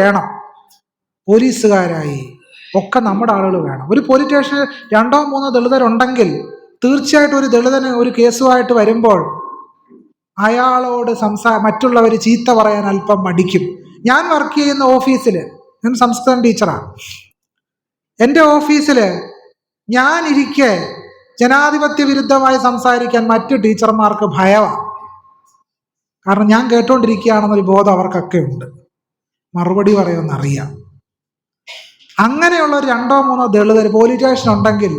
വേണം. പോലീസുകാരായി ഒക്കെ നമ്മുടെ ആളുകൾ വേണം. ഒരു പോലീസ് സ്റ്റേഷനിൽ രണ്ടോ മൂന്നോ ദളിതരുണ്ടെങ്കിൽ തീർച്ചയായിട്ടും ഒരു ദളിതന് ഒരു കേസുമായിട്ട് വരുമ്പോൾ അയാളോട് സംസാ മറ്റുള്ളവർ ചീത്ത പറയാൻ അല്പം മടിക്കും. ഞാൻ വർക്ക് ചെയ്യുന്ന ഓഫീസിൽ ഞാൻ സംസ്കൃതം ടീച്ചറാണ് എന്റെ ഓഫീസിൽ ഞാൻ ഇരിക്കെ ജനാധിപത്യ വിരുദ്ധമായി സംസാരിക്കാൻ മറ്റു ടീച്ചർമാർക്ക് ഭയമാണ് കാരണം ഞാൻ കേട്ടുകൊണ്ടിരിക്കുകയാണെന്നൊരു ബോധം അവർക്കൊക്കെ ഉണ്ട്. മറുപടി പറയുമെന്നറിയാം. അങ്ങനെയുള്ള രണ്ടോ മൂന്നോ ദളിതർ പോലീസ് സ്റ്റേഷൻ ഉണ്ടെങ്കിൽ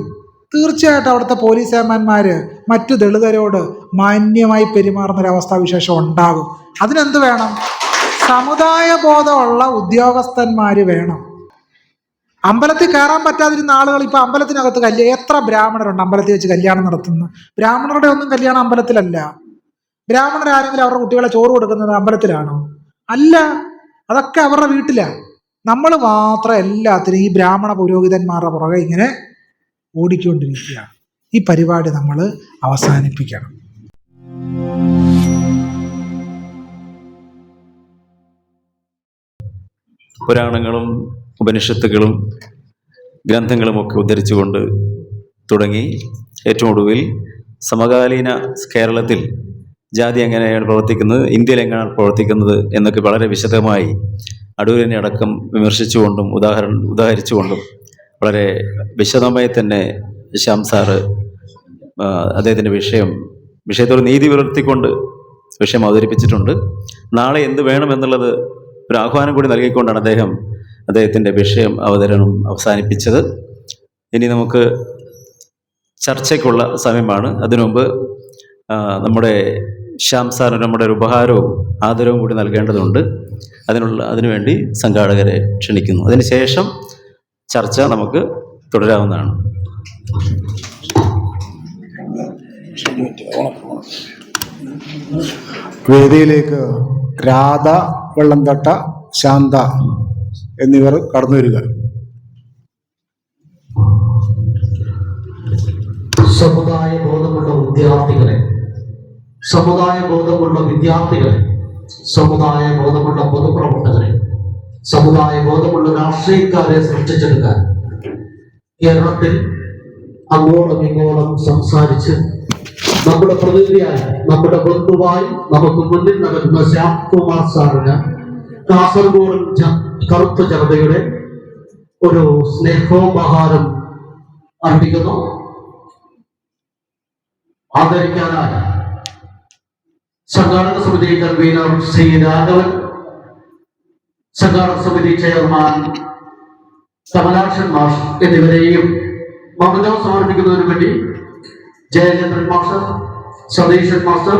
തീർച്ചയായിട്ടും അവിടുത്തെ പോലീസ് ഏമാന്മാര് മറ്റു ദളിതരോട് മാന്യമായി പെരുമാറുന്ന ഒരു അവസ്ഥാവിശേഷം ഉണ്ടാകും. അതിനെന്ത് വേണം? സമുദായ ബോധമുള്ള ഉദ്യോഗസ്ഥന്മാർ വേണം. അമ്പലത്തിൽ കയറാൻ പറ്റാതിരുന്ന ആളുകൾ ഇപ്പൊ അമ്പലത്തിനകത്ത് കല്യാണം എത്ര ബ്രാഹ്മണരുണ്ട് അമ്പലത്തിൽ വെച്ച് കല്യാണം നടത്തുന്നു? ബ്രാഹ്മണരുടെ ഒന്നും കല്യാണം അമ്പലത്തിലല്ല. ബ്രാഹ്മണർ ആരെങ്കിലും അവരുടെ കുട്ടികളെ ചോറ് കൊടുക്കുന്നത് അമ്പലത്തിലാണോ? അല്ല. അതൊക്കെ അവരുടെ വീട്ടിലാണ് നമ്മൾ മാത്രം എല്ലാത്തിനും ഈ ബ്രാഹ്മണ പുരോഹിതന്മാരുടെ പുറകെ ഇങ്ങനെ ഓടിക്കൊണ്ടിരിക്കുകയാണ് ഈ പരിപാടി നമ്മൾ അവസാനിപ്പിക്കണം. പുരാണങ്ങളും ഉപനിഷത്തുകളും ഗ്രന്ഥങ്ങളുമൊക്കെ ഉദ്ധരിച്ചുകൊണ്ട് തുടങ്ങി ഏറ്റവും ഒടുവിൽ സമകാലീന കേരളത്തിൽ ജാതി എങ്ങനെയാണ് പ്രവർത്തിക്കുന്നത് ഇന്ത്യയിൽ എങ്ങനെയാണ് പ്രവർത്തിക്കുന്നത് എന്നൊക്കെ വളരെ വിശദമായി അടൂരിനെ അടക്കം വിമർശിച്ചുകൊണ്ടും ഉദാഹരണം ഉദാഹരിച്ചുകൊണ്ടും വളരെ വിശദമായി തന്നെ ശ്യാം സാറ് അദ്ദേഹത്തിന്റെ വിഷയം വിഷയത്തോട് നീതി പുലർത്തിക്കൊണ്ട് വിഷയം അവതരിപ്പിച്ചിട്ടുണ്ട്. നാളെ എന്ത് വേണമെന്നുള്ളത് ഒരു ആഹ്വാനം കൂടി നൽകിക്കൊണ്ടാണ് അദ്ദേഹം അദ്ദേഹത്തിന്റെ വിഷയം അവതരണം അവസാനിപ്പിച്ചത്. ഇനി നമുക്ക് ചർച്ചയ്ക്കുള്ള സമയമാണ്. അതിനുമുമ്പ് നമ്മുടെ ശ്യാം സാറിന് നമ്മുടെ ഒരു ഉപഹാരവും ആദരവും കൂടി നൽകേണ്ടതുണ്ട്. അതിനുള്ള അതിനുവേണ്ടി സംഘാടകരെ ക്ഷണിക്കുന്നു. അതിനുശേഷം ചർച്ച നമുക്ക് തുടരാവുന്നതാണ്. വേദിയിലേക്ക് രാധ വെള്ളംതട്ട ശാന്ത എന്നിവർ കടന്നു വരിക. സമുദായ ബോധമുള്ള വിദ്യാർത്ഥികളെ സമുദായ ബോധമുള്ള വിദ്യാർത്ഥികളെ സമുദായ ബോധമുള്ള പൊതുപ്രവർത്തകരെ സമുദായ ബോധമുള്ള രാഷ്ട്രീയക്കാരെ സൃഷ്ടിച്ചെടുക്കാൻ കേരളത്തിൽ അങ്ങോളം ഇങ്ങോളം സംസാരിച്ച് നമ്മുടെ പ്രതിനിധിയായി നമ്മുടെ ബന്ധുവായി നമുക്ക് മുന്നിൽ നടക്കുന്ന ശ്യാം കുമാർ സാറിന് കാസർഗോഡ് കറുത്ത ജനതയുടെ ഒരു സ്നേഹോപഹാരം അർപ്പിക്കുന്നു. ആദരിക്കാനായി സംഘാടക സമിതി കൺവീനർ സി രാഘവൻ സംഘാടക സമിതി ചെയർമാൻ കമലാക്ഷൻ മാഷ് എന്നിവരെയും മമത സമർപ്പിക്കുന്നതിന് വേണ്ടി ജയചന്ദ്രൻ മാസ്റ്റർ സതീശൻ മാസ്റ്റർ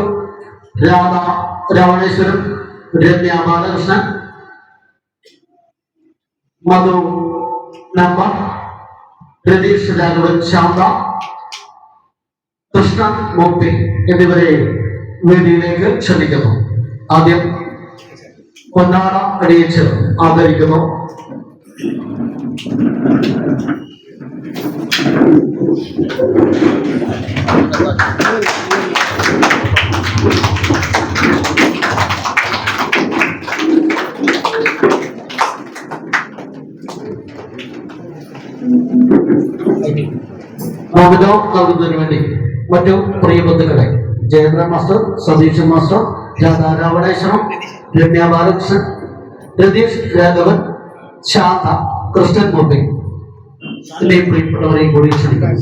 രാധ രാവണേശ്വരൻ രമ്യ ബാലകൃഷ്ണൻ മധു നമ്പർ രതീഷ് രാഘവൻ ശാന്ത കൃഷ്ണൻ മോപ്പി എന്നിവരെ വേദിയിലേക്ക് ക്ഷണിക്കുന്നു ആദ്യം പൊന്നാട അണിയിച്ച് ആദരിക്കുന്നു. മൗനം നൽകുന്നതിന് വേണ്ടി മറ്റു പ്രിയ ബന്ധുക്കളെ ജയേന്ദ്രൻ മാസ്റ്റർ സതീശൻ മാസ്റ്റർ രാധാ രാവണേശ്വരം രമ്യ ബാലകൃഷ്ണൻ രതീഷ് രാഘവൻ ശാന്ത കൃഷ്ണൻ മൂർത്തി. എന്നെയും പ്രിയപ്പെട്ടവരെയും കൂടി ക്ഷണിക്കാം.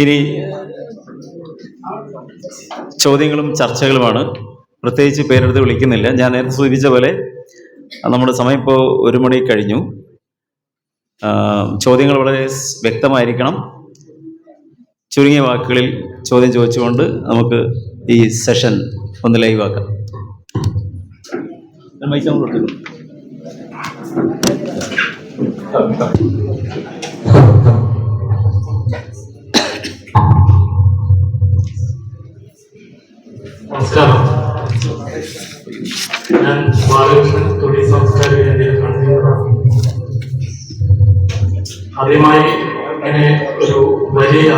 ഇനി ചോദ്യങ്ങളും ചർച്ചകളുമാണ്. പ്രത്യേകിച്ച് പേരെടുത്ത് വിളിക്കുന്നില്ല. ഞാൻ നേരത്തെ സൂചിപ്പിച്ച പോലെ നമ്മുടെ സമയം ഇപ്പോൾ ഒരു മണി കഴിഞ്ഞു. ചോദ്യങ്ങൾ വളരെ വ്യക്തമായിരിക്കണം. ചുരുങ്ങിയ വാക്കുകളിൽ ചോദ്യം ചോദിച്ചുകൊണ്ട് നമുക്ക് ഈ സെഷൻ ഒന്ന് ലൈവ് ആക്കാം. നമസ്കാരം ഞാൻ ബാലകൃഷ്ണൻ തൊഴിൽ സംസ്കാരം എന്റെ ആദ്യമായി ഇങ്ങനെ ഒരു വലിയ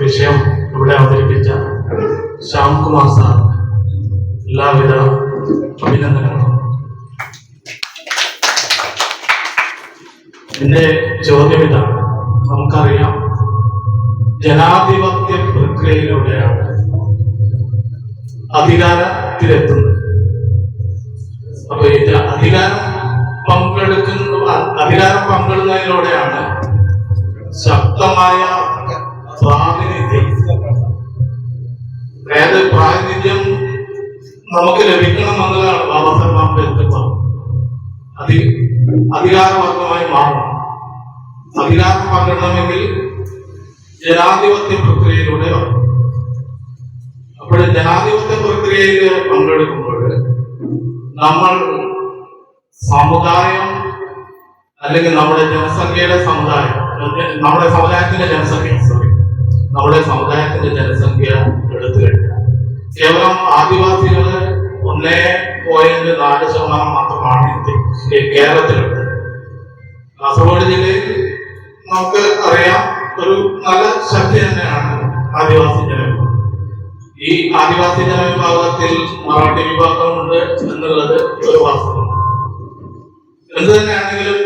വിഷയം ഇവിടെ അവതരിപ്പിച്ച ശ്യാം കുമാർ സാർ. എല്ലാവിധ അഭിനന്ദനങ്ങളും. എന്റെ ചോദ്യം ഇതാണ്. നമുക്കറിയാം ജനാധിപത്യ അധികാരത്തിലെത്തുന്നത് അപ്പൊ ഇത് അധികാരം പങ്കെടുക്കുന്ന അധികാരം പങ്കിടുന്നതിലൂടെയാണ് ശക്തമായ പ്രാതിനിധ്യം. അതായത് പ്രാതിനിധ്യം നമുക്ക് ലഭിക്കണമെന്നതാണ് ബാബാ അതി അധി അധികാരവർഗമായി മാറണം. അധികാരം പങ്കിടണമെങ്കിൽ ജനാധിപത്യ പ്രക്രിയയിലൂടെ അപ്പോൾ ജനാധിപത്യ പ്രക്രിയയിൽ പങ്കെടുക്കുമ്പോൾ നമ്മൾ സമുദായം അല്ലെങ്കിൽ നമ്മുടെ ജനസംഖ്യയുടെ സമുദായം നമ്മുടെ സമുദായത്തിന്റെ ജനസംഖ്യ സോറി നമ്മുടെ സമുദായത്തിന്റെ ജനസംഖ്യ എടുത്തു കഴിഞ്ഞാൽ കേവലം ആദിവാസികൾ ഒന്നേ പോയിന്റ് നാല് ശതമാനം മാത്രമാണ് ഇന്ത്യ- കാസർഗോഡ് ജില്ലയിൽ നമുക്ക് അറിയാം ഒരു നല്ല ശക്തി തന്നെയാണ് ആദിവാസി ഈ ആദിവാസി ജനവിഭാഗത്തിൽ മറാഠി വിഭാഗമുണ്ട് എന്നുള്ളത് ഒരു വാസ്തവമാണ് എന്ത് തന്നെയാണെങ്കിലും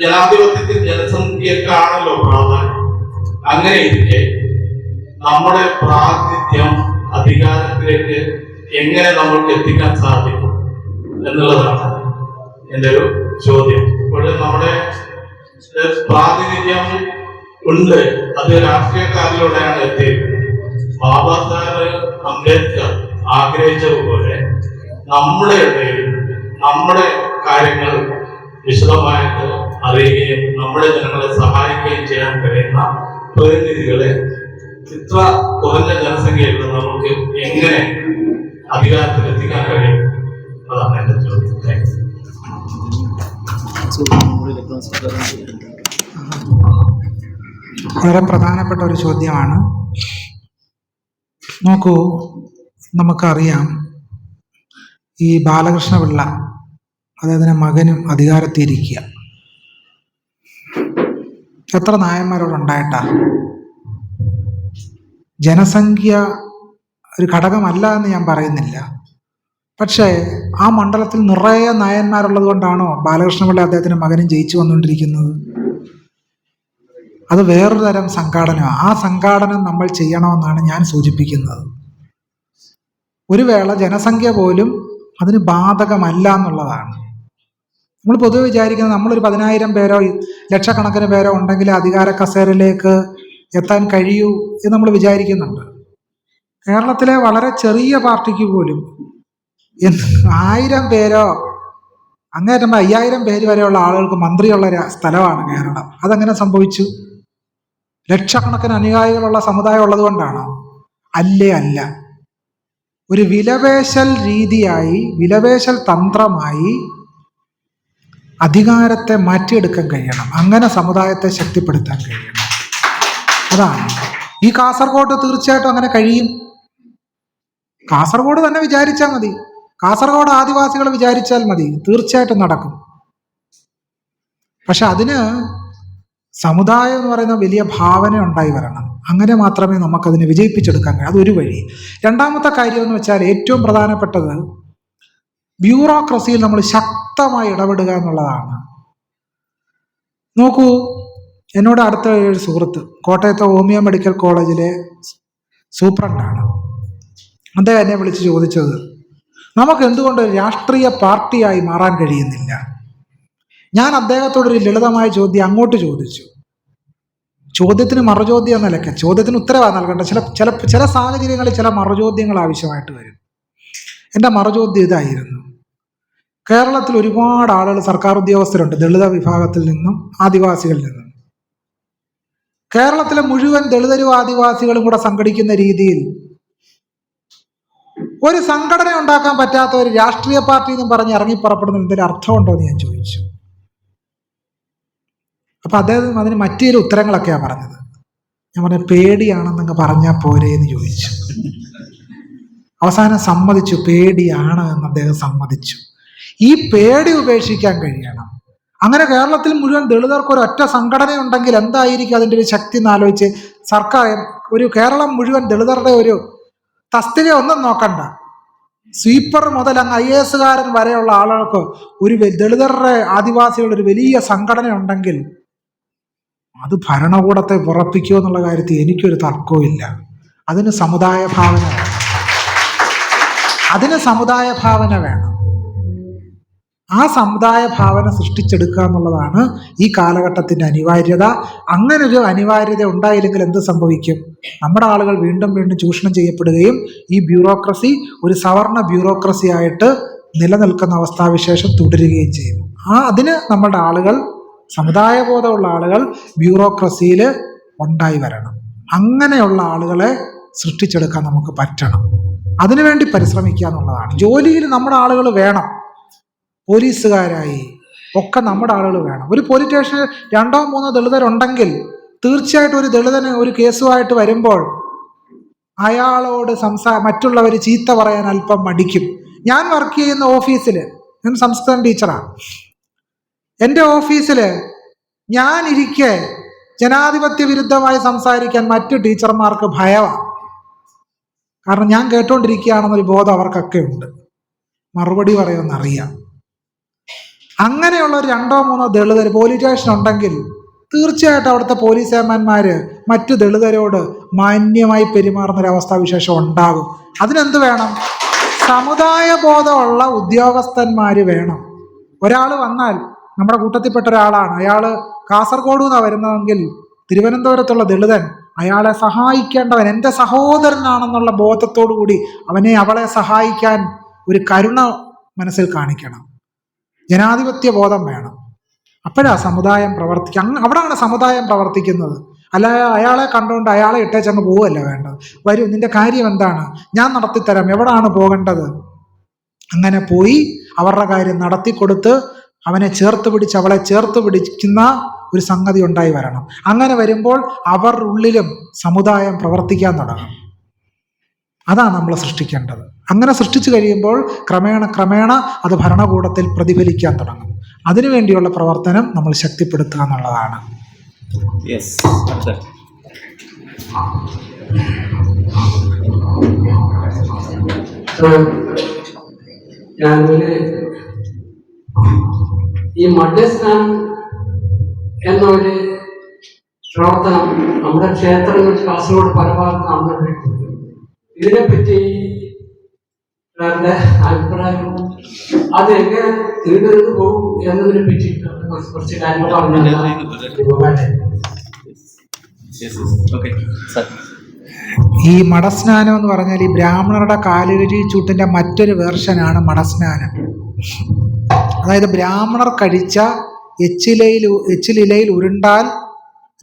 ജനാധിപത്യത്തിൽ ജനസംഖ്യക്കാണല്ലോ പ്രാധാന്യം. അങ്ങനെ ഇരിക്കെ നമ്മുടെ പ്രാതിനിധ്യം അധികാരത്തിലേക്ക് എങ്ങനെ നമ്മൾക്ക് എത്തിക്കാൻ സാധിക്കും എന്നുള്ളതാണ് എന്റെ ഒരു ചോദ്യം. ഇപ്പോൾ നമ്മുടെ പ്രാതിനിധ്യം ഉണ്ട്. അത് രാഷ്ട്രീയക്കാരിലൂടെയാണ് എത്തിയിരിക്കുന്നത്. ബാബാ സാഹേബ് അംബേദ്കർ ആഗ്രഹിച്ചതുപോലെ നമ്മുടെ ഇടയിൽ നമ്മുടെ കാര്യങ്ങൾ വിശദമായിട്ട് അറിയുകയും നമ്മുടെ ജനങ്ങളെ സഹായിക്കുകയും ചെയ്യാൻ കഴിയുന്ന പ്രതിനിധികളെ ഇത്ര കുറഞ്ഞ ജനസംഖ്യയിൽ നമുക്ക് എങ്ങനെ അധികാരത്തിൽ എത്തിക്കാൻ കഴിയും? അതാണ് എന്റെ ചോദ്യം. വളരെ പ്രധാനപ്പെട്ട ഒരു ചോദ്യമാണ്. നോക്കൂ നമുക്കറിയാം ഈ ബാലകൃഷ്ണ പിള്ള അദ്ദേഹത്തിന്റെ മകനും അധികാരത്തിരിക്കുക. എത്ര നായന്മാരോട് ഉണ്ടായിട്ടാ ജനസംഖ്യ ഒരു ഘടകമല്ല എന്ന് ഞാൻ പറയുന്നില്ല. പക്ഷേ ആ മണ്ഡലത്തിൽ നിറയെ നായന്മാരുള്ളത് കൊണ്ടാണോ ബാലകൃഷ്ണപിള്ള അദ്ദേഹത്തിന്റെ മകനും ജയിച്ചു വന്നുകൊണ്ടിരിക്കുന്നത്? അത് വേറൊരു തരം സംഘാടനമാണ് ആ സംഘാടനം നമ്മൾ ചെയ്യണമെന്നാണ് ഞാൻ സൂചിപ്പിക്കുന്നത്. ഒരു വേള ജനസംഖ്യ പോലും അതിന് ബാധകമല്ല എന്നുള്ളതാണ്. നമ്മൾ പൊതുവെ വിചാരിക്കുന്നത് നമ്മളൊരു പതിനായിരം പേരോ ലക്ഷക്കണക്കിന് പേരോ ഉണ്ടെങ്കിൽ അധികാര കസേരയിലേക്ക് എത്താൻ കഴിയൂ എന്ന് നമ്മൾ വിചാരിക്കുന്നുണ്ട്. കേരളത്തിലെ വളരെ ചെറിയ പാർട്ടിക്ക് പോലും ആയിരം പേരോ അങ്ങേറ്റം അയ്യായിരം പേര് വരെയുള്ള ആളുകൾക്ക് മന്ത്രിയുള്ള സ്ഥലമാണ് കേരളം. അതങ്ങനെ സംഭവിച്ചു. ലക്ഷക്കണക്കിന് അനുയായികളുള്ള സമുദായം ഉള്ളത് കൊണ്ടാണോ അല്ലേ അല്ല. ഒരു വിലവേശൽ രീതിയായി വിലവേശൽ തന്ത്രമായി അധികാരത്തെ മാറ്റിയെടുക്കാൻ കഴിയണം. അങ്ങനെ സമുദായത്തെ ശക്തിപ്പെടുത്താൻ കഴിയണം. അതാണ്. ഈ കാസർഗോഡ് തീർച്ചയായിട്ടും അങ്ങനെ കഴിയും. കാസർഗോഡ് തന്നെ വിചാരിച്ചാൽ മതി. കാസർഗോഡ് ആദിവാസികൾ വിചാരിച്ചാൽ മതി. തീർച്ചയായിട്ടും നടക്കും. പക്ഷെ അതിന് സമുദായം എന്ന് പറയുന്ന വലിയ ഭാവന ഉണ്ടായി വരണം. അങ്ങനെ മാത്രമേ നമുക്കതിനെ വിജയിപ്പിച്ചെടുക്കാൻ കഴിയൂ. അതൊരു വഴി. രണ്ടാമത്തെ കാര്യം എന്ന് വെച്ചാൽ ഏറ്റവും പ്രധാനപ്പെട്ടത് ബ്യൂറോക്രസിയിൽ നമ്മൾ ശക്തമായി ഇടപെടുക എന്നുള്ളതാണ്. നോക്കൂ എന്നോട് അടുത്ത ഒരു സുഹൃത്ത് കോട്ടയത്തെ ഹോമിയോ മെഡിക്കൽ കോളേജിലെ സൂപ്രണ്ടാണ്. അദ്ദേഹം എന്നെ വിളിച്ച് ചോദിച്ചത് നമുക്ക് എന്തുകൊണ്ട് രാഷ്ട്രീയ പാർട്ടിയായി മാറാൻ കഴിയുന്നില്ല? ഞാൻ അദ്ദേഹത്തോടൊരു ലളിതമായ ചോദ്യം അങ്ങോട്ട് ചോദിച്ചു. ചോദ്യത്തിന് മറുചോദ്യം എന്ന നിലയ്ക്ക് ചോദ്യത്തിന് ഉത്തരവാണ് നൽകേണ്ട ചില ചില ചില സാഹചര്യങ്ങളിൽ ചില മറുചോദ്യങ്ങൾ ആവശ്യമായിട്ട് വരും. എന്റെ മറുചോദ്യം ഇതായിരുന്നു. കേരളത്തിൽ ഒരുപാട് ആളുകൾ സർക്കാർ ഉദ്യോഗസ്ഥരുണ്ട് ദളിത വിഭാഗത്തിൽ നിന്നും ആദിവാസികളിൽ നിന്നും. കേരളത്തിലെ മുഴുവൻ ദളിതരും ആദിവാസികളും കൂടെ സംഘടിക്കുന്ന രീതിയിൽ ഒരു സംഘടന ഉണ്ടാക്കാൻ പറ്റാത്ത ഒരു രാഷ്ട്രീയ പാർട്ടി എന്നും പറഞ്ഞ് ഇറങ്ങി പുറപ്പെടുന്ന എന്തെങ്കിലും അർത്ഥമുണ്ടോ എന്ന് ഞാൻ ചോദിച്ചു. അപ്പൊ അദ്ദേഹം അതിന് മറ്റു ചില ഉത്തരങ്ങളൊക്കെയാണ് പറഞ്ഞത്. ഞാൻ പറഞ്ഞ പേടിയാണെന്നങ്ങ് പറഞ്ഞാൽ പോരെ എന്ന് ചോദിച്ചു. അവസാനം സമ്മതിച്ചു പേടിയാണ് എന്ന് അദ്ദേഹം സമ്മതിച്ചു. ഈ പേടി ഉപേക്ഷിക്കാൻ കഴിയണം. അങ്ങനെ കേരളത്തിൽ മുഴുവൻ ദളിതർക്ക് ഒരു ഒറ്റ സംഘടന ഉണ്ടെങ്കിൽ എന്തായിരിക്കും അതിന്റെ ഒരു ശക്തി എന്ന് ആലോചിച്ച് സർക്കാർ ഒരു കേരളം മുഴുവൻ ദളിതരുടെ ഒരു തസ്തിക ഒന്നും നോക്കണ്ട. സ്വീപ്പർ മുതൽ അങ്ങ് ഐ എസുകാരൻ വരെയുള്ള ആളുകൾക്ക് ഒരു ദളിതരുടെ ആദിവാസികളുടെ ഒരു വലിയ സംഘടന ഉണ്ടെങ്കിൽ അത് ഭരണകൂടത്തെ ഉറപ്പിക്കുമോ എന്നുള്ള കാര്യത്തിൽ എനിക്കൊരു തർക്കവും ഇല്ല. അതിന് സമുദായ ഭാവന വേണം. അതിന് സമുദായ ഭാവന വേണം. ആ സമുദായ ഭാവന സൃഷ്ടിച്ചെടുക്കുക എന്നുള്ളതാണ് ഈ കാലഘട്ടത്തിന്റെ അനിവാര്യത. അങ്ങനെ ഒരു അനിവാര്യത ഉണ്ടായില്ലെങ്കിൽ എന്ത് സംഭവിക്കും? നമ്മുടെ ആളുകൾ വീണ്ടും വീണ്ടും ചൂഷണം ചെയ്യപ്പെടുകയും ഈ ബ്യൂറോക്രസി ഒരു സവർണ ബ്യൂറോക്രസി ആയിട്ട് നിലനിൽക്കുന്ന അവസ്ഥാവിശേഷം തുടരുകയും ചെയ്യും. ആ അതിന് നമ്മുടെ ആളുകൾ സമുദായ ബോധമുള്ള ആളുകൾ ബ്യൂറോക്രസിയിൽ ഉണ്ടായി വരണം. അങ്ങനെയുള്ള ആളുകളെ സൃഷ്ടിച്ചെടുക്കാൻ നമുക്ക് പറ്റണം. അതിനുവേണ്ടി പരിശ്രമിക്കുക എന്നുള്ളതാണ്. ജോലിയിൽ നമ്മുടെ ആളുകൾ വേണം. പോലീസുകാരായി ഒക്കെ നമ്മുടെ ആളുകൾ വേണം. ഒരു പോലീസ് സ്റ്റേഷനിൽ രണ്ടോ മൂന്നോ ദളിതരുണ്ടെങ്കിൽ തീർച്ചയായിട്ടും ഒരു ദളിതന് ഒരു കേസുമായിട്ട് വരുമ്പോൾ അയാളോട് സംസാ മറ്റുള്ളവർ ചീത്ത പറയാൻ അല്പം മടിക്കും. ഞാൻ വർക്ക് ചെയ്യുന്ന ഓഫീസിൽ ഞാൻ സംസ്കൃതം ടീച്ചറാണ് എന്റെ ഓഫീസിൽ ഞാൻ ഇരിക്കെ ജനാധിപത്യ വിരുദ്ധമായി സംസാരിക്കാൻ മറ്റു ടീച്ചർമാർക്ക് ഭയമാണ് കാരണം ഞാൻ കേട്ടോണ്ടിരിക്കുകയാണെന്നൊരു ബോധം അവർക്കൊക്കെ ഉണ്ട്. മറുപടി പറയുമെന്നറിയാം. അങ്ങനെയുള്ള രണ്ടോ മൂന്നോ ദളിതർ പോലീസ് സ്റ്റേഷൻ ഉണ്ടെങ്കിൽ തീർച്ചയായിട്ടും അവിടുത്തെ പോലീസ് ഏമാന്മാര് മറ്റു ദളിതരോട് മാന്യമായി പെരുമാറുന്ന ഒരു അവസ്ഥാവിശേഷം ഉണ്ടാകും. അതിനെന്ത് വേണം? സമുദായ ബോധമുള്ള ഉദ്യോഗസ്ഥന്മാർ വേണം. ഒരാൾ വന്നാൽ നമ്മുടെ കൂട്ടത്തിൽപ്പെട്ട ഒരാളാണ്. അയാൾ കാസർഗോഡ് നിന്നാണ് വരുന്നതെങ്കിൽ തിരുവനന്തപുരത്തുള്ള ദളിതൻ അയാളെ സഹായിക്കേണ്ടവൻ എന്റെ സഹോദരനാണെന്നുള്ള ബോധത്തോടു കൂടി അവനെ അവളെ സഹായിക്കാൻ ഒരു കരുണ മനസ്സിൽ കാണിക്കണം. ജനാധിപത്യ ബോധം വേണം. അപ്പോഴാ സമുദായം പ്രവർത്തിക്കുക അങ്ങ് അവിടാണ് സമുദായം പ്രവർത്തിക്കുന്നത്. അല്ല അയാളെ കണ്ടുകൊണ്ട് അയാളെ ഇട്ടേച്ചങ്ങ് പോവല്ല വേണ്ടത്? വരൂ നിന്റെ കാര്യം എന്താണ്? ഞാൻ നടത്തിത്തരാം. എവിടാണ് പോകേണ്ടത്? അങ്ങനെ പോയി അവരുടെ കാര്യം നടത്തി കൊടുത്ത് അവനെ ചേർത്ത് പിടിച്ച് അവളെ ചേർത്ത് പിടിക്കുന്ന ഒരു സംഗതി ഉണ്ടായി വരണം. അങ്ങനെ വരുമ്പോൾ അവർ ഉള്ളിലും സമുദായം പ്രവർത്തിക്കാൻ തുടങ്ങും. അതാണ് നമ്മൾ സൃഷ്ടിക്കേണ്ടത്. അങ്ങനെ സൃഷ്ടിച്ചു കഴിയുമ്പോൾ ക്രമേണ ക്രമേണ അത് ഭരണകൂടത്തിൽ പ്രതിഫലിക്കാൻ തുടങ്ങും. അതിനുവേണ്ടിയുള്ള പ്രവർത്തനം നമ്മൾ ശക്തിപ്പെടുത്തുക എന്നുള്ളതാണ്. യെസ് അടുത്ത. ഈ മധ്യസ്നാനം എന്നൊരു പ്രവർത്തനം നമ്മുടെ ക്ഷേത്രങ്ങൾ കാസർഗോഡ് പല ഭാഗത്ത് നടന്നിട്ടുണ്ട് ഇതിനെപ്പറ്റി അഭിപ്രായവും അത് എങ്ങനെ നീണ്ടു പോകും എന്നതിനെ പറ്റി കുറച്ച് കാര്യങ്ങൾ പറഞ്ഞു ഓക്കെ സാർ ഈ മടസ്നാനം എന്ന് പറഞ്ഞാൽ ഈ ബ്രാഹ്മണരുടെ കാലുകരി ചൂട്ടിന്റെ മറ്റൊരു വേർഷനാണ് മടസ്നാനം അതായത് ബ്രാഹ്മണർ കഴിച്ച എച്ചിലയിൽ എച്ചിലിലയിൽ ഉരുണ്ടാൽ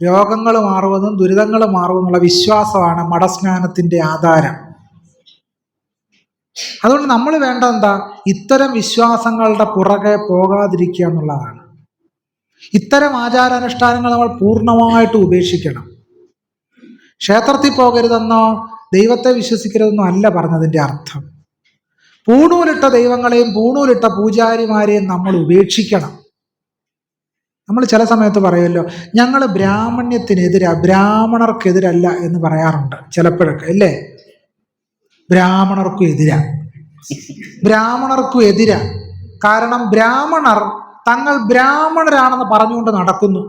രോഗങ്ങൾ മാറുമെന്നും ദുരിതങ്ങൾ മാറുമെന്നുള്ള വിശ്വാസമാണ് മടസ്നാനത്തിന്റെ ആധാരം. അതുകൊണ്ട് നമ്മൾ വേണ്ട എന്താ? ഇത്തരം വിശ്വാസങ്ങളുടെ പുറകെ പോകാതിരിക്കുക എന്നുള്ളതാണ്. ഇത്തരം ആചാരാനുഷ്ഠാനങ്ങൾ നമ്മൾ പൂർണമായിട്ട് ഉപേക്ഷിക്കണം. ക്ഷേത്രത്തിൽ പോകരുതെന്നോ ദൈവത്തെ വിശ്വസിക്കരുതെന്നോ അല്ല പറഞ്ഞതിന്റെ അർത്ഥം. പൂണൂലിട്ട ദൈവങ്ങളെയും പൂണൂലിട്ട പൂജാരിമാരെയും നമ്മൾ ഉപേക്ഷിക്കണം. നമ്മൾ ചില സമയത്ത് പറയുമല്ലോ ഞങ്ങൾ ബ്രാഹ്മണ്യത്തിനെതിരാ ബ്രാഹ്മണർക്കെതിരല്ല എന്ന് പറയാറുണ്ട് ചിലപ്പോഴൊക്കെ അല്ലേ? ബ്രാഹ്മണർക്കും എതിരാ. ബ്രാഹ്മണർക്കും എതിരാ. കാരണം ബ്രാഹ്മണർ തങ്ങൾ ബ്രാഹ്മണരാണെന്ന് പറഞ്ഞുകൊണ്ട് നടക്കുന്നു.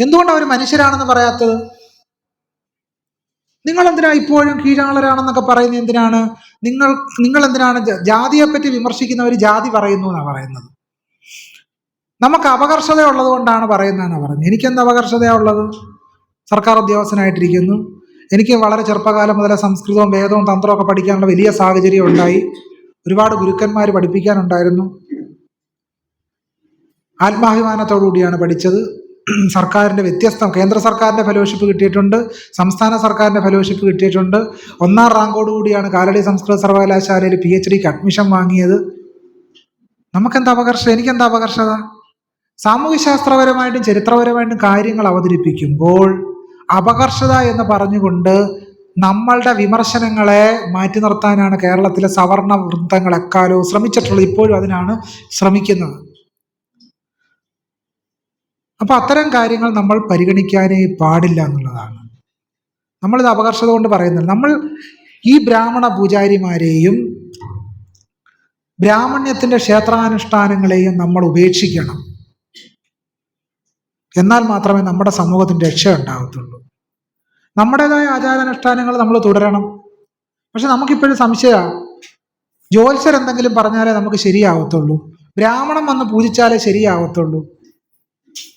എന്തുകൊണ്ട് അവർ മനുഷ്യരാണെന്ന് പറയാത്തത്? നിങ്ങൾ എന്തിനാ ഇപ്പോഴും കീഴാളരാണെന്നൊക്കെ പറയുന്നത് എന്തിനാണ്? നിങ്ങൾ നിങ്ങൾ എന്തിനാണ് ജാതിയെ ജാതിയെപ്പറ്റി വിമർശിക്കുന്നവർ ജാതി പറയുന്നു എന്നാണ് പറയുന്നത്? നമുക്ക് അപകർഷത ഉള്ളത് കൊണ്ടാണ് പറയുന്നതെന്നാണ് പറഞ്ഞത്. എനിക്കെന്ത് അപകർഷതയാണ് ഉള്ളത്? സർക്കാർ ഉദ്യോഗസ്ഥനായിട്ടിരിക്കുന്നു. എനിക്ക് വളരെ ചെറുപ്പകാലം മുതലേ സംസ്കൃതവും വേദവും തന്ത്രവും ഒക്കെ പഠിക്കാനുള്ള വലിയ സാഹചര്യം ഉണ്ടായി. ഒരുപാട് ഗുരുക്കന്മാർ പഠിപ്പിക്കാനുണ്ടായിരുന്നു. ആത്മാഭിമാനത്തോടു കൂടിയാണ് പഠിച്ചത്. സർക്കാരിന്റെ വ്യത്യസ്ത കേന്ദ്ര സർക്കാരിന്റെ ഫെലോഷിപ്പ് കിട്ടിയിട്ടുണ്ട് സംസ്ഥാന സർക്കാരിന്റെ ഫെലോഷിപ്പ് കിട്ടിയിട്ടുണ്ട്. ഒന്നാം റാങ്കോട് കൂടിയാണ് കാലടി സംസ്കൃത സർവകലാശാലയിൽ പി എച്ച് ഡിക്ക് അഡ്മിഷൻ വാങ്ങിയത്. നമുക്കെന്താ അപകർഷത എനിക്കെന്താ അപകർഷത സാമൂഹ്യശാസ്ത്രപരമായിട്ടും ചരിത്രപരമായിട്ടും കാര്യങ്ങൾ അവതരിപ്പിക്കുമ്പോൾ അപകർഷത എന്ന് പറഞ്ഞുകൊണ്ട് നമ്മളുടെ വിമർശനങ്ങളെ മാറ്റി നിർത്താനാണ് കേരളത്തിലെ സവർണ വൃന്ദങ്ങൾ എക്കാലവും ശ്രമിച്ചിട്ടുള്ളത്. ഇപ്പോഴും അതിനാണ് ശ്രമിക്കുന്നത്. അപ്പൊ അത്തരം കാര്യങ്ങൾ നമ്മൾ പരിഗണിക്കാനേ പാടില്ല എന്നുള്ളതാണ്. നമ്മളിത് അപകർഷത കൊണ്ട് പറയുന്നില്ല. നമ്മൾ ഈ ബ്രാഹ്മണ പൂജാരിമാരെയും ബ്രാഹ്മണ്യത്തിന്റെ ക്ഷേത്രാനുഷ്ഠാനങ്ങളെയും നമ്മൾ ഉപേക്ഷിക്കണം. എന്നാൽ മാത്രമേ നമ്മുടെ സമൂഹത്തിന് രക്ഷ ഉണ്ടാകത്തുള്ളൂ. നമ്മുടേതായ ആചാരാനുഷ്ഠാനങ്ങൾ നമ്മൾ തുടരണം. പക്ഷെ നമുക്കിപ്പോഴും സംശയമാണ് ജ്യോത്സരെന്തെങ്കിലും പറഞ്ഞാലേ നമുക്ക് ശരിയാവത്തുള്ളൂ. ബ്രാഹ്മണം വന്ന് പൂജിച്ചാലേ ശരിയാവത്തുള്ളൂ.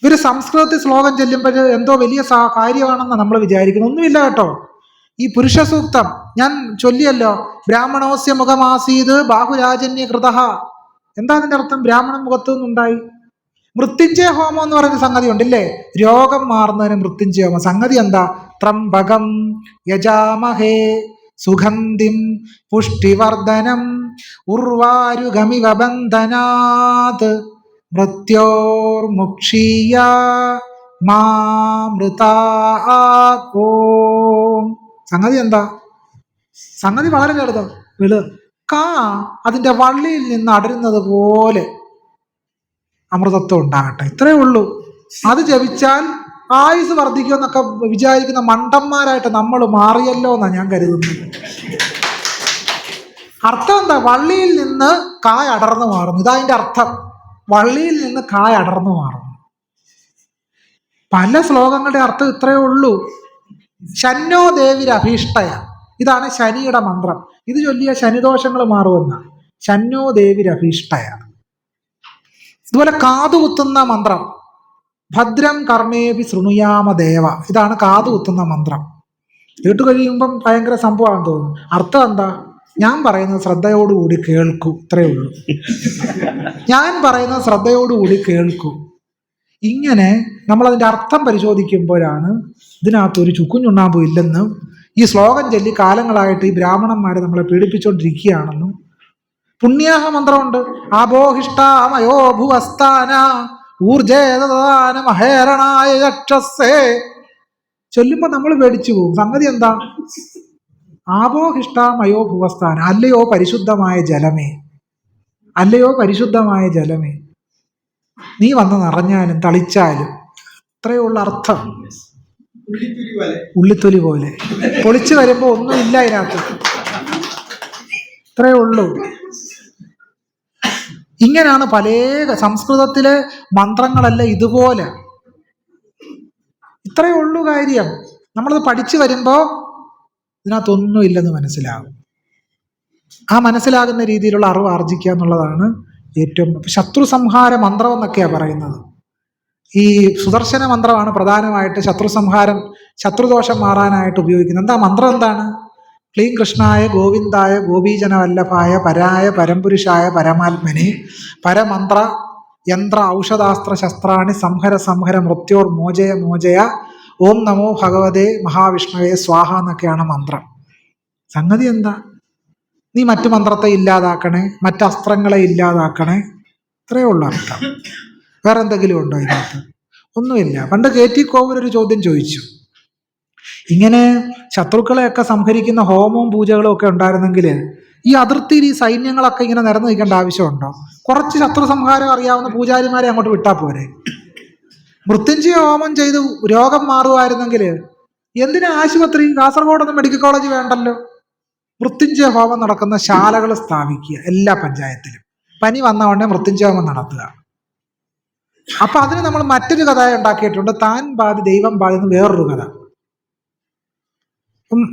ഇവർ സംസ്കൃതത്തിൽ ശ്ലോകം ചെല്ലുമ്പോൾ എന്തോ വലിയ കാര്യമാണെന്ന് നമ്മൾ വിചാരിക്കുന്നു. ഒന്നുമില്ല കേട്ടോ. ഈ പുരുഷ സൂക്തം ഞാൻ ചൊല്ലിയല്ലോ. ബ്രാഹ്മണോസ്യ മുഖമാസീത് ബാഹുരാജന്യ കൃത എന്താ അതിന്റെ അർത്ഥം? ബ്രാഹ്മണൻ മുഖത്തു നിന്നുണ്ടായി. മൃത്യുഞ്ജയ ഹോമം എന്ന് പറയുന്ന സംഗതി ഉണ്ടല്ലേ? രോഗം മാറുന്നതിന് മൃത്യുഞ്ജയ ഹോമം. സംഗതി എന്താ? ത്രംബകം യജാമഹേ സുഗന്ധിം പുഷ്ടിവർദ്ധനം ഉർവാരുഗമിവ ബന്ധനാത് മൃത്യോർമുക്ഷീയ ഓം സംഗതി എന്താ? സംഗതി വളരെ ലളിതം വെളു. കാ അതിന്റെ വള്ളിയിൽ നിന്ന് അടരുന്നത് പോലെ അമൃതത്വം ഉണ്ടാകട്ടെ ഇത്രയേ ഉള്ളൂ. അത് ജപിച്ചാൽ ആയുസ് വർദ്ധിക്കുമെന്നൊക്കെ വിചാരിക്കുന്ന മണ്ടന്മാരായിട്ട് നമ്മൾ മാറിയല്ലോ എന്നാണ് ഞാൻ കരുതുന്നത്. അർത്ഥം എന്താ? വള്ളിയിൽ നിന്ന് കായ അടർന്നു മാറുന്നു. ഇതാ അതിന്റെ അർത്ഥം. വള്ളിയിൽ നിന്ന് കായ അടർന്നു മാറുന്നു. പല ശ്ലോകങ്ങളുടെ അർത്ഥം ഇത്രയേ ഉള്ളൂ. ശന്നോ ദേവിര അഭീഷ്ടയ. ഇതാണ് ശനിയുടെ മന്ത്രം. ഇത് ചൊല്ലിയ ശനിദോഷങ്ങൾ മാറുമെന്ന. ശന്നോ ദേവിര അഭീഷ്ടയ. ഇതുപോലെ കാതുകുത്തുന്ന മന്ത്രം. ഭദ്രം കർമ്മേപി ശൃണുയാമ ദേവ. ഇതാണ് കാതുകുത്തുന്ന മന്ത്രം. കേട്ട് കഴിയുമ്പം ഭയങ്കര സംഭവമാണെന്ന് തോന്നുന്നു. അർത്ഥം എന്താ? ഞാൻ പറയുന്നത് ശ്രദ്ധയോടുകൂടി കേൾക്കൂ. ഇത്രയേ ഉള്ളൂ. ഞാൻ പറയുന്നത് ശ്രദ്ധയോടുകൂടി കേൾക്കൂ. ഇങ്ങനെ നമ്മൾ അതിന്റെ അർത്ഥം പരിശോധിക്കുമ്പോഴാണ് ഇതിനകത്ത് ഒരു ചുക്കുഞ്ഞുണ്ണാമ്പും ഇല്ലെന്നും ഈ ശ്ലോകം ചൊല്ലി കാലങ്ങളായിട്ട് ഈ ബ്രാഹ്മണന്മാരെ നമ്മളെ പീഡിപ്പിച്ചുകൊണ്ടിരിക്കുകയാണെന്നും പുണ്യാഹ മന്ത്രമുണ്ട് ആബോഹിഷ്ടാമയോഭുവസ്ഥാന ഊർജേതദാനമഹേരണായ യക്ഷസ്സേ. ചൊല്ലുമ്പോൾ നമ്മൾ പേടിച്ചു പോകും. സംഗതി എന്താ? ആബോഹിഷ്ടാമയോ ഭുവസ്ഥാന? അല്ലയോ പരിശുദ്ധമായ ജലമേ? അല്ലയോ പരിശുദ്ധമായ ജലമേ? നീ വന്ന് നിറഞ്ഞാലും തളിച്ചാലും അത്രയുള്ള അർത്ഥം. ഉള്ളിത്തൊലി പോലെ. പൊളിച്ചു വരുമ്പോ ഒന്നുമില്ല അതിനകത്ത്. ഇത്രേ ഉള്ളൂ. ഇങ്ങനെയാണ് പല സംസ്കൃതത്തിലെ മന്ത്രങ്ങളല്ല ഇതുപോലെ. ഇത്രയേ ഉള്ളൂ കാര്യം. നമ്മളത് പഠിച്ചു വരുമ്പോൾ ഇതിനകത്തൊന്നും ഇല്ലെന്ന് മനസ്സിലാകും ആ മനസ്സിലാകുന്ന രീതിയിലുള്ള അറിവ് ആർജിക്കുക എന്നുള്ളതാണ് ഏറ്റവും ശത്രു സംഹാര മന്ത്രം എന്നൊക്കെയാണ് പറയുന്നത്. ഈ സുദർശന മന്ത്രമാണ് പ്രധാനമായിട്ട് ശത്രു സംഹാരം ശത്രുദോഷം മാറാനായിട്ട് ഉപയോഗിക്കുന്നത്. എന്താ മന്ത്രം എന്താണ്? ക്ലീം കൃഷ്ണായ ഗോവിന്ദായ ഗോപീജന വല്ലഭായ പരായ പരംപുരുഷായ പരമാത്മനെ പരമന്ത്ര യന്ത്ര ഔഷധാസ്ത്ര ശസ്ത്രാണി സംഹര സംഹര മൃത്യോർ മോചയ മോചയ ഓം നമോ ഭഗവതേ മഹാവിഷ്ണുവേ സ്വാഹ എന്നൊക്കെയാണ് മന്ത്രം. സംഗതി എന്താ? നീ മറ്റു മന്ത്രത്തെ ഇല്ലാതാക്കണേ മറ്റ് അസ്ത്രങ്ങളെ ഇല്ലാതാക്കണേ ഇത്രയേ ഉള്ളു അർത്ഥം. വേറെ എന്തെങ്കിലും ഉണ്ടോ ഇതിനകത്ത്? ഒന്നുമില്ല. പണ്ട് കെ ടി കോവൂർ ഒരു ചോദ്യം ചോദിച്ചു. ഇങ്ങനെ ശത്രുക്കളെയൊക്കെ സംഹരിക്കുന്ന ഹോമവും പൂജകളും ഒക്കെ ഉണ്ടായിരുന്നെങ്കിൽ ഈ അതിർത്തിയിൽ ഈ സൈന്യങ്ങളൊക്കെ ഇങ്ങനെ നിരന്നു നിൽക്കേണ്ട ആവശ്യമുണ്ടോ? കുറച്ച് ശത്രു സംഹാരം അറിയാവുന്ന പൂജാരിമാരെ അങ്ങോട്ട് വിട്ടാൽ പോരെ. മൃത്യുഞ്ജയ ഹോമം ചെയ്ത് രോഗം മാറുമായിരുന്നെങ്കിൽ എന്തിനാ ആശുപത്രി കാസർഗോഡൊന്നും മെഡിക്കൽ കോളേജ് വേണ്ടല്ലോ? മൃത്യുഞ്ജയ ഹോമം നടക്കുന്ന ശാലകൾ സ്ഥാപിക്കുക എല്ലാ പഞ്ചായത്തിലും. പനി വന്ന ഉടനെ മൃത്യുഞ്ജയ ഹോമം നടത്തുക. അപ്പൊ അതിന് നമ്മൾ മറ്റൊരു കഥ ഉണ്ടാക്കിയിട്ടുണ്ട്. താൻ ബാധി ദൈവം ബാധി എന്ന് വേറൊരു കഥ.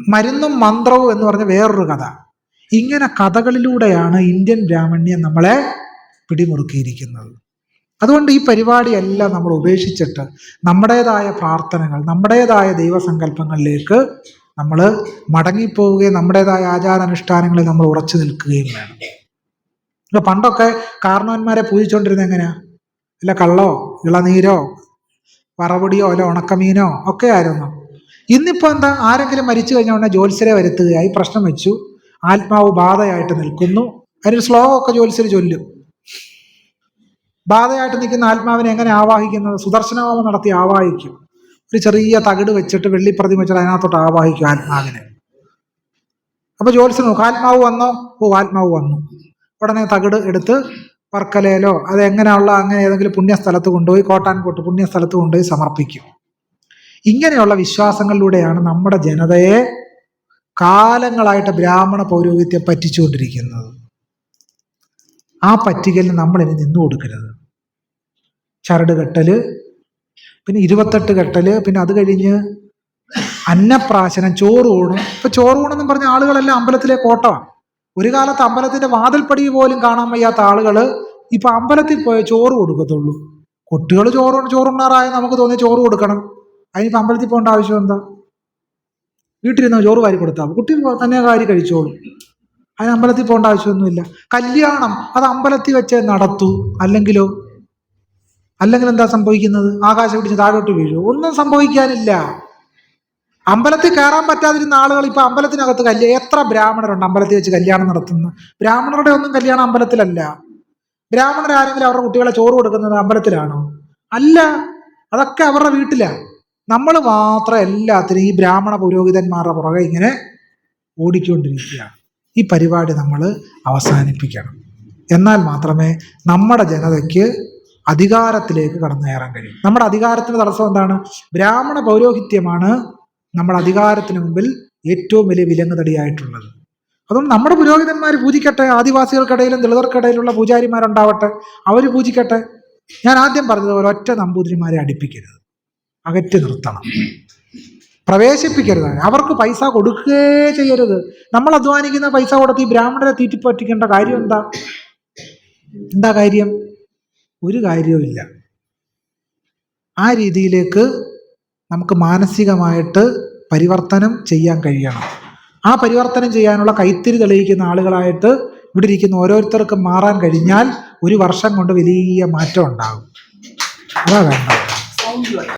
മരുന്നും മന്ത്രവും എന്ന് പറഞ്ഞ വേറൊരു കഥ. ഇങ്ങനെ കഥകളിലൂടെയാണ് ഇന്ത്യൻ ബ്രാഹ്മണ്യം നമ്മളെ പിടിമുറുക്കിയിരിക്കുന്നത്. അതുകൊണ്ട് ഈ പരിപാടിയെല്ലാം നമ്മൾ ഉപേക്ഷിച്ചിട്ട് നമ്മുടേതായ പ്രാർത്ഥനകൾ നമ്മുടേതായ ദൈവസങ്കല്പങ്ങളിലേക്ക് നമ്മൾ മടങ്ങിപ്പോവുകയും നമ്മുടേതായ ആചാരാനുഷ്ഠാനങ്ങളിൽ നമ്മൾ ഉറച്ചു നിൽക്കുകയും വേണം. ഇപ്പൊ പണ്ടൊക്കെ കാരണവന്മാരെ പൂജിച്ചുകൊണ്ടിരുന്ന എങ്ങനെയാ? ഇല്ല കള്ളോ ഇളനീരോ വറവടിയോ അല്ല ഉണക്കമീനോ ഒക്കെ ആയിരുന്നു. ഇന്നിപ്പോ എന്താ? ആരെങ്കിലും മരിച്ചു കഴിഞ്ഞ ഉടനെ ജ്യോത്സ്യരെ വരുത്തുകയായി പ്രശ്നം വെച്ചു. ആത്മാവ് ബാധയായിട്ട് നിൽക്കുന്നു. അതിനൊരു ശ്ലോകമൊക്കെ ജ്യോത്സ്യർ ചൊല്ലും. ബാധയായിട്ട് നിൽക്കുന്ന ആത്മാവിനെ എങ്ങനെ ആവാഹിക്കുന്നത്? സുദർശനഹോമം നടത്തി ആവാഹിക്കും. ഒരു ചെറിയ തകിട് വെച്ചിട്ട് വെള്ളിപ്രതിമ വെച്ചിട്ട് അതിനകത്തോട്ട് ആവാഹിക്കും ആത്മാവിനെ. അപ്പൊ ജ്യോത്സ്യൻ നോക്കും ആത്മാവ് വന്നോ? ഓ ആത്മാവ് വന്നു. ഉടനെ തകിട് എടുത്ത് വർക്കലയിലോ അത് എങ്ങനെയുള്ള അങ്ങനെ ഏതെങ്കിലും പുണ്യസ്ഥലത്ത് കൊണ്ടുപോയി കോട്ടാൻകോട്ട് പുണ്യസ്ഥലത്ത് കൊണ്ടുപോയി സമർപ്പിക്കും. ഇങ്ങനെയുള്ള വിശ്വാസങ്ങളിലൂടെയാണ് നമ്മുടെ ജനതയെ കാലങ്ങളായിട്ട് ബ്രാഹ്മണ പൗരോഹിത്യം പറ്റിച്ചുകൊണ്ടിരിക്കുന്നത്. ആ പറ്റികയിൽ നമ്മളിനി നിന്നു കൊടുക്കരുത്. ചരട് കെട്ടൽ പിന്നെ ഇരുപത്തെട്ട് കെട്ടൽ പിന്നെ അത് കഴിഞ്ഞ് അന്നപ്രാശനം ചോറ് ഊണ്. ഇപ്പൊ ചോറ് ഊണെന്നും പറഞ്ഞ ആളുകളെല്ലാം അമ്പലത്തിലെ കോട്ടമാണ് ഒരു കാലത്ത് അമ്പലത്തിന്റെ വാതിൽപ്പടി പോലും കാണാൻ വയ്യാത്ത ആളുകൾ ഇപ്പൊ അമ്പലത്തിൽ പോയ ചോറ് കൊടുക്കത്തുള്ളൂ. കുട്ടികൾ ചോറ് ചോറുണ്ണാറായ നമുക്ക് തോന്നി ചോറ് കൊടുക്കണം. അതിനിപ്പോ അമ്പലത്തിൽ പോകേണ്ട ആവശ്യം എന്താ? വീട്ടിലിരുന്ന് ചോറ് വാരി കൊടുത്താൽ. കുട്ടി തന്നെ കാര്യം കഴിച്ചോളും. അതിന് അമ്പലത്തിൽ പോകേണ്ട ആവശ്യമൊന്നുമില്ല. കല്യാണം അത് അമ്പലത്തിൽ വെച്ച് നടത്തൂ. അല്ലെങ്കിലോ? അല്ലെങ്കിൽ എന്താ സംഭവിക്കുന്നത്? ആകാശം പിടിച്ച് താഴോട്ട് വീഴൂ ഒന്നും സംഭവിക്കാനില്ല. അമ്പലത്തിൽ കയറാൻ പറ്റാതിരുന്ന ആളുകൾ ഇപ്പൊ അമ്പലത്തിനകത്ത് കല്യാണം എത്ര ബ്രാഹ്മണരുണ്ട് അമ്പലത്തിൽ വെച്ച് കല്യാണം നടത്തുന്നു? ബ്രാഹ്മണരുടെ ഒന്നും കല്യാണം അമ്പലത്തിലല്ല. ബ്രാഹ്മണർ ആരെങ്കിലും അവരുടെ കുട്ടികളെ ചോറ് കൊടുക്കുന്നത് അമ്പലത്തിലാണോ? അല്ല. അതൊക്കെ അവരുടെ വീട്ടിലാണ് നമ്മൾ മാത്രം എല്ലാത്തിനും ഈ ബ്രാഹ്മണ പുരോഹിതന്മാരുടെ പുറകെ ഇങ്ങനെ ഓടിക്കൊണ്ടിരിക്കുകയാണ്. ഈ പരിപാടി നമ്മൾ അവസാനിപ്പിക്കണം. എന്നാൽ മാത്രമേ നമ്മുടെ ജനതയ്ക്ക് അധികാരത്തിലേക്ക് കടന്നു കയറാൻ കഴിയും. നമ്മുടെ അധികാരത്തിന് തടസ്സം എന്താണ്? ബ്രാഹ്മണ പൗരോഹിത്യമാണ് നമ്മുടെ അധികാരത്തിന് മുമ്പിൽ ഏറ്റവും വലിയ വിലങ്ങുതടിയായിട്ടുള്ളത്. അതുകൊണ്ട് നമ്മുടെ പുരോഹിതന്മാർ പൂജിക്കട്ടെ ആദിവാസികൾക്കിടയിലും ദളിതർക്കിടയിലുള്ള പൂജാരിമാരുണ്ടാവട്ടെ അവർ പൂജിക്കട്ടെ. ഞാൻ ആദ്യം പറഞ്ഞതുപോലെ ഒറ്റ നമ്പൂതിരിമാരെ അടുപ്പിക്കരുത്. അകറ്റി നിർത്തണം. പ്രവേശിപ്പിക്കരുത് അവർക്ക് പൈസ കൊടുക്കുകയേ ചെയ്യരുത്. നമ്മൾ അധ്വാനിക്കുന്ന പൈസ കൊടുത്ത് ഈ ബ്രാഹ്മണരെ തീറ്റിപ്പറ്റിക്കേണ്ട കാര്യം എന്താ? എന്താ കാര്യം? ഒരു കാര്യവുമില്ല ആ രീതിയിലേക്ക് നമുക്ക് മാനസികമായിട്ട് പരിവർത്തനം ചെയ്യാൻ കഴിയണം. ആ പരിവർത്തനം ചെയ്യാനുള്ള കൈത്തിരി തെളിയിക്കുന്ന ആളുകളായിട്ട് ഇവിടെ ഇരിക്കുന്ന ഓരോരുത്തർക്കും മാറാൻ കഴിഞ്ഞാൽ ഒരു വർഷം കൊണ്ട് വലിയ മാറ്റം ഉണ്ടാകും. അതാ വേണ്ടത്.